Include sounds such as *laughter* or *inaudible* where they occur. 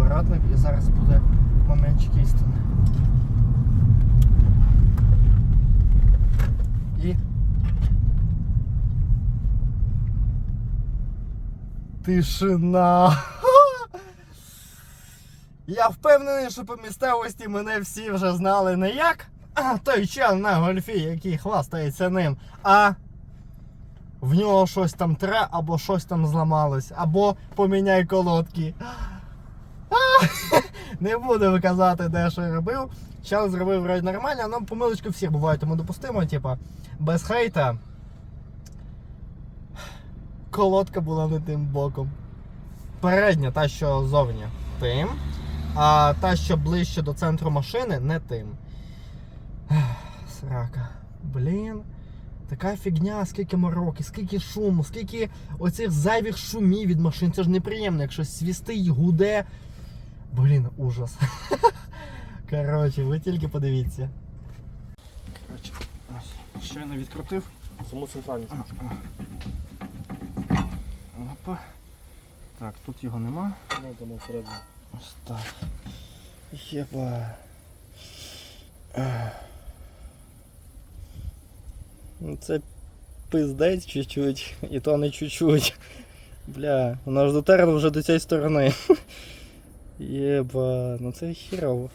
поворотник і зараз буде моментчик істини. І. Тишина. *laughs* Я впевнений, що по місцевості мене всі вже знали не як той чел на гольфі, який хвастається ним, а в нього щось там тре, або щось там зламалось, або поміняй колодки. Не буду казати, де що я робив. Чел зробив вроді нормально, але помилочки всі бувають тому допустимо, типа, без хейта. Колодка була не тим боком. Передня, та, що зовні, тим. А та, що ближче до центру машини, не тим. Срака. Блін. Така фігня, скільки мороки, скільки шуму, скільки оцих зайвих шумів від машин. Це ж неприємно, якщо свістить, гуде. Блін, ужас. *laughs* Коротше, ви тільки подивіться. Коротше, ось, щойно відкрутив. Саму центральну. Опа. Так, тут його нема. Ну, там всередині. Ось так. Єба. Ну це пиздець чуть-чуть, і то не чуть-чуть. Бля, воно ж дотерло вже до цієї сторони. Єба, ну це хірово.